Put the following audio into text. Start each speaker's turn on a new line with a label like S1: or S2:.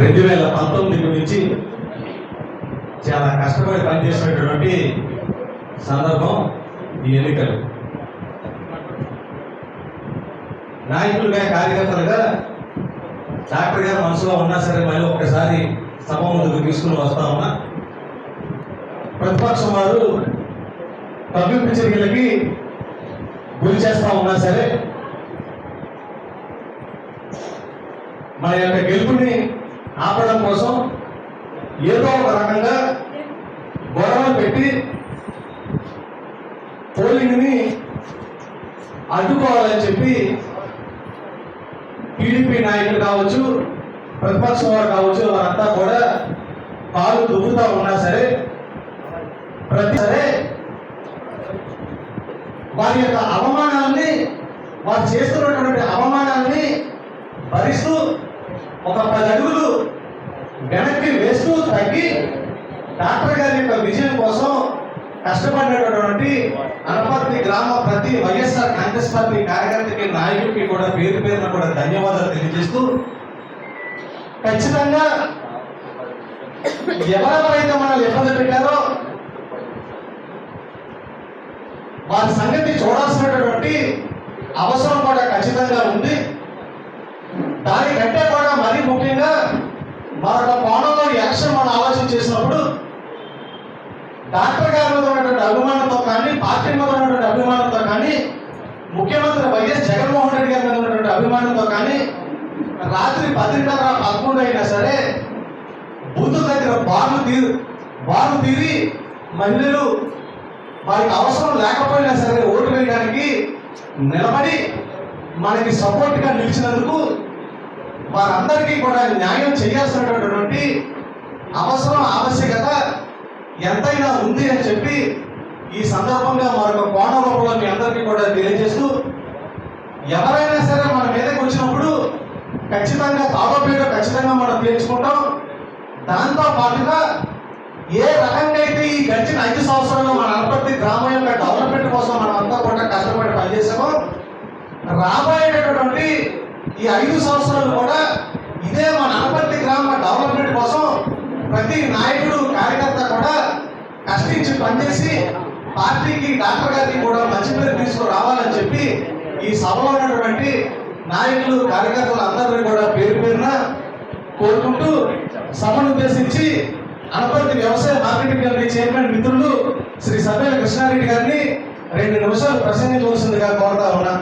S1: రెండు వేల పంతొమ్మిది నుంచి చాలా కష్టపడి పనిచేసినటువంటి సందర్భం ఈ ఎన్నికలు. నాయకులుగా కార్యకర్తలుగా డాక్టర్ గారు మనసులో ఉన్నా సరే మళ్ళీ ఒక్కసారి సభ ముందుకు తీసుకుని వస్తా ఉన్నా. ప్రతిపక్షం వారు తగ్గింపు చర్యలకి గురి చేస్తా ఉన్నా సరే మన యొక్క గెలుపుని ఆపడం కోసం ఏదో ఒక రకంగా గొడవలు పెట్టి పోలింగ్ని అడ్డుకోవాలని చెప్పి టీడీపీ నాయకులు కావచ్చు ప్రతిపక్షం వారు కావచ్చు వారంతా కూడా పాలు దువ్వుతా ఉన్నా సరే ప్రతి సరే వారి యొక్క అవమానాలని వారు చేస్తున్నటువంటి అవమానాలని భరిస్తూ ఒక పది అడుగులు వెనక్కి వేస్తూ తగ్గి డాక్టర్ గారి యొక్క విజయం కోసం కష్టపడినటువంటి అనపర్తి గ్రామ ప్రతి వైఎస్ఆర్ కాంగ్రెస్ పార్టీ కార్యకర్తకి నాయకుడికి కూడా పేరు పేరున కూడా ధన్యవాదాలు తెలియజేస్తూ ఖచ్చితంగా ఎవరెవరైతే మనల్ని ఇబ్బంది పెట్టారో వారి సంగతి చూడాల్సినటువంటి అవసరం కూడా ఖచ్చితంగా ఉంది. దానికంటే ముఖ్యంగా మరొక కోణంలో యాక్షన్ మనం ఆలోచన చేసినప్పుడు డాక్టర్ గారి మీద ఉన్నటువంటి అభిమానంతో కానీ పార్టీ మీద ఉన్నటువంటి అభిమానంతో కానీ ముఖ్యమంత్రి వైఎస్ జగన్మోహన్ రెడ్డి గారి మీద ఉన్నటువంటి అభిమానంతో కానీ రాత్రి పదిన్నర పదకొండు అయినా సరే బూత్ దగ్గర బార్లు తీరు బార్లు తీరి మహిళలు వారికి అవసరం లేకపోయినా సరే ఓటు వేయడానికి నిలబడి మనకి సపోర్ట్గా నిలిచినందుకు వారందరికీ కూడా న్యాయం చేయాల్సినటువంటి అవసరం ఆవశ్యకత ఎంతైనా ఉంది అని చెప్పి ఈ సందర్భంగా మరొక కోణ రూపంలో మీ అందరికీ కూడా తెలియజేస్తూ ఎవరైనా సరే మన మీదకి వచ్చినప్పుడు ఖచ్చితంగా తాడోపేట ఖచ్చితంగా మనం తీర్చుకుంటాం. దాంతో పాటుగా ఏ రకంగా అయితే ఈ గడిచిన ఐదు సంవత్సరాల్లో మన అనపర్తి గ్రామం యొక్క డెవలప్మెంట్ కోసం మనం అంతా కూడా కష్టపడి పనిచేసామో రాబోయేటటువంటి ఈ ఐదు సంవత్సరాలు కూడా ఇదే మన అనపర్తి గ్రామ డెవలప్మెంట్ కోసం ప్రతి నాయకుడు కార్యకర్త కూడా కష్టించి పనిచేసి పార్టీకి డాక్టర్ గారికి కూడా మంచి పేరు తీసుకురావాలని చెప్పి ఈ సభలో ఉన్నటువంటి నాయకులు కార్యకర్తలు అందరినీ కూడా పేరు పేరున కోరుకుంటూ సభను ఉద్దేశించి అనపర్తి వ్యవసాయ మార్కెటింగ్ కమిటీ చైర్మన్ మిత్రులు శ్రీ సభ్యుల కృష్ణారెడ్డి గారిని రెండు నిమిషాలు ప్రసంగించవలసిందిగా కోరుతా ఉన్నా.